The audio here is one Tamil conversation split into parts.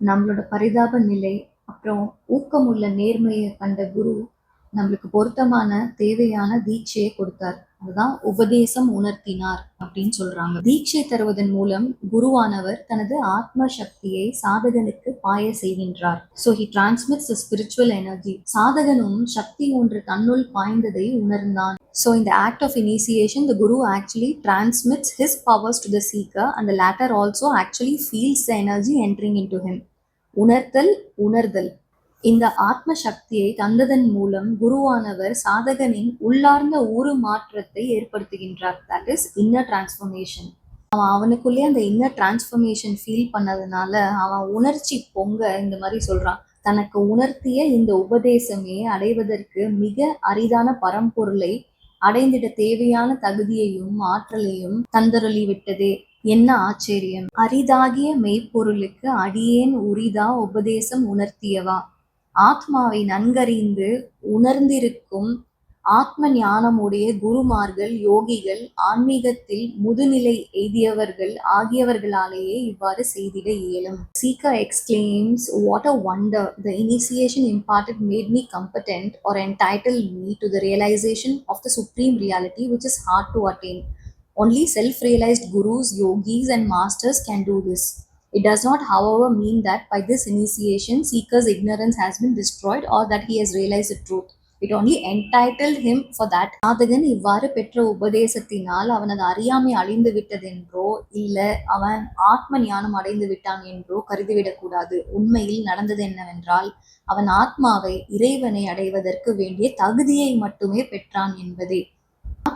நம்மளோட பரிதாப நிலை அப்புறம் ஊக்கமுள்ள நேர்மையை கண்ட குரு நம்மளுக்கு பொருத்தமான தேவையான தீட்சையை கொடுத்தார். அதுதான் உபதேசம் உணர்த்தினார் அப்படின்னு சொல்றாங்க. தீட்சை தருவதன் மூலம் குருவானவர் தனது ஆத்ம சக்தியை சாதகனுக்கு பாய செய்கின்றார். So he transmits spiritual energy சாதகனும் சக்தி ஒன்று தன்னுள் பாய்ந்ததை உணர்ந்தான். ஸோ இந்த act of initiation the guru actually transmits his powers to the seeker and the latter also actually feels the energy entering into him உணர்த்தல் உணர்தல். இந்த ஆத்ம சக்தியை தந்ததன் மூலம் குருவானவர் சாதகனின் உள்ளார்ந்த ஊறு மாற்றத்தை ஏற்படுத்துகின்றார். தட் இஸ் இன்னர் டிரான்ஸ்ஃபர்மேஷன் அவன் அவனுக்குள்ளே அந்த இன்னர் டிரான்ஸ்ஃபர்மேஷன் ஃபீல் பண்ணதுனால அவன் உணர்ச்சி பொங்க இந்த மாதிரி சொல்றான். தனக்கு உணர்த்திய இந்த உபதேசமே அடைவதற்கு மிக அரிதான பரம்பொருளை அடைந்திட தேவையான தகுதியையும் ஆற்றலையும் தந்தருளி விட்டதே என்ன ஆச்சரியம். அரிதாகிய மெய்ப்பொருளுக்கு அடியேன் உரிதா உபதேசம் உணர்த்தியவா? ஆத்மாவை நன்கறிந்து உணர்ந்திருக்கும் ஆத்ம ஞானமுடைய குருமார்கள் யோகிகள் ஆன்மீகத்தில் முதுநிலை எய்தியவர்கள் ஆகியவர்களாலேயே இவ்வாறு செய்திட இயலும் seeker exclaims what a wonder the initiation imparted made me competent or entitle me to the realisation of the supreme reality which is hard to attain only self realised gurus yogis and masters can do this it does not however mean that by this initiation seeker's ignorance has been destroyed or that he has realized the truth. It only entitle him for that நாதகன் இவ்வாறு பெற்ற உபதேசத்தினால் அவனது அறியாமை அழிந்து விட்டதென்றோ இல்லை அவன் ஆத்ம ஞானம் அடைந்து விட்டான் என்றோ கருதிவிடக்கூடாது. உண்மையில் நடந்தது என்னவென்றால் அவன் ஆத்மாவை இறைவனை அடைவதற்கு வேண்டிய தகுதியை மட்டுமே பெற்றான் என்பதே.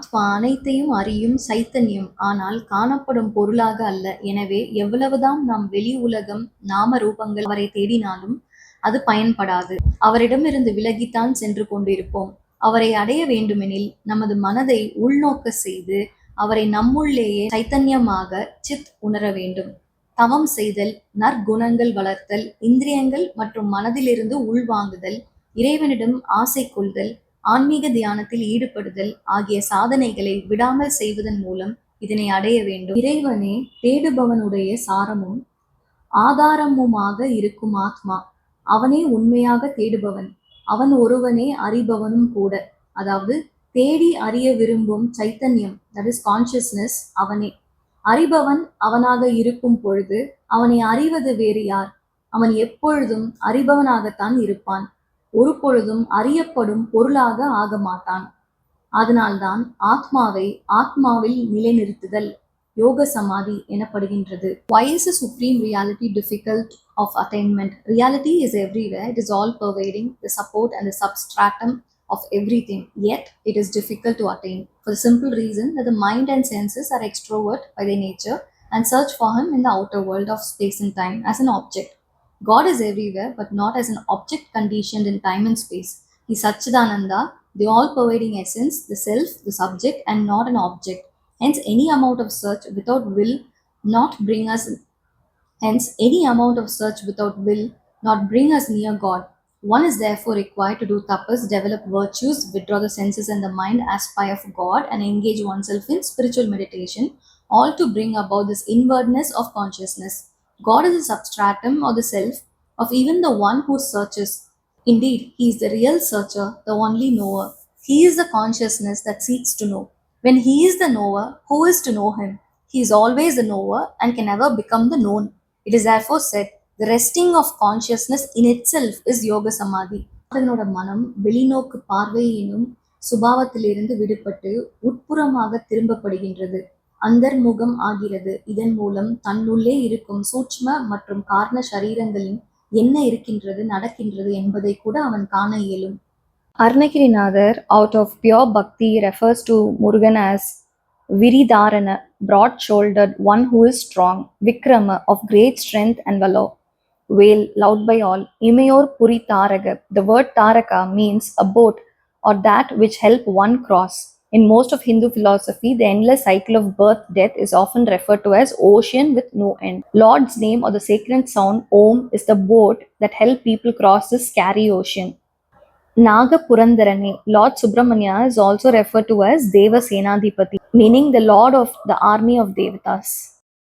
ஆத்மா அனைத்தையும் அறியும் சைத்தன்யம் ஆனால் காணப்படும் பொருளாக அல்ல. எனவே எவ்வளவுதான் நாம் வெளி உலகம் நாம ரூபங்கள் அவரை தேடினாலும் அது பயன்படாது. அவரிடமிருந்து விலகித்தான் சென்று கொண்டிருப்போம். அவரை அடைய வேண்டுமெனில் நமது மனதை உள்நோக்க செய்து அவரை நம்முள்ளேயே சைத்தன்யமாக சித் உணர வேண்டும். தவம் செய்தல் நற்குணங்கள் வளர்த்தல் இந்திரியங்கள் மற்றும் மனதிலிருந்து உள்வாங்குதல் இறைவனிடம் ஆசை கொள்தல் ஆன்மீக தியானத்தில் ஈடுபடுதல் ஆகிய சாதனைகளை விடாமல் செய்வதன் மூலம் இதனை அடைய வேண்டும். இறைவனே தேடுபவனுடைய சாரமும் ஆதாரமுமாக இருக்கும் ஆத்மா. அவனே உண்மையாக தேடுபவன். அவன் ஒருவனே அறிபவனும் கூட. அதாவது தேடி அறிய விரும்பும் சைத்தன்யம் தட் இஸ் கான்சியஸ்னஸ் அவனே. அறிபவன் அவனாக இருக்கும் பொழுது அவனை அறிவது வேறு யார்? அவன் எப்பொழுதும் அறிபவனாகத்தான் இருப்பான். ஒரு பொழுதும் அறியப்படும் பொருளாக ஆக மாட்டான் அதனால்தான் ஆத்மாவை ஆத்மாவில் நிலைநிறுத்துதல் யோக சமாதி எனப்படுகின்றது why is the supreme reality difficult of attainment reality is everywhere it is all pervading the support and the substratum of everything yet it is difficult to attain for the simple reason that the mind and senses are extrovert by their nature and search for him in the outer world of space and time as an object god is everywhere but not as an object conditioned in time and space he is satchidananda the all pervading essence the self the subject and not an object Hence, any amount of search without will not bring us. Hence, any amount of search without will not bring us near God. One is therefore required to do tapas, develop virtues, withdraw the senses and the mind, aspire for God, and engage oneself in spiritual meditation, all to bring about this inwardness of consciousness. God is the substratum or the self of even the one who searches. Indeed, he is the real searcher, the only knower. He is the consciousness that seeks to know. When he is the knower, who is to know him? He is always the knower and can never become the known. It is therefore said, the resting of consciousness in itself is yoga samadhi. அதனோட மனம் வெளிநோக்கு பார்வை எனும் சுபாவத்திலிருந்து விடுபட்டு உட்புறமாக திரும்பப்படுகின்றது அந்தர்முகம் ஆகிறது இதன் மூலம் தன்னுள்ளே இருக்கும் சூட்ச்ம மற்றும் காரண சரீரங்களின் என்ன இருக்கின்றது நடக்கின்றது என்பதை கூட அவன் காண இயலும் Arunagirinathar out of pure bhakti refers to Murugan as விரிதாரண broad shouldered one who is strong Vikrama of great strength and valour well loved by all இமையோர் புரி தாரக the word Taraka means a boat or that which help one cross In most of Hindu philosophy, the endless cycle of birth death is often referred to as ocean with no end. Lord's name or the sacred sound Om is the boat that help people cross this scary ocean. Nagapurandarane, Lord Subramanya is also referred to as Deva Senadipati, meaning the Lord of the army of Devatas.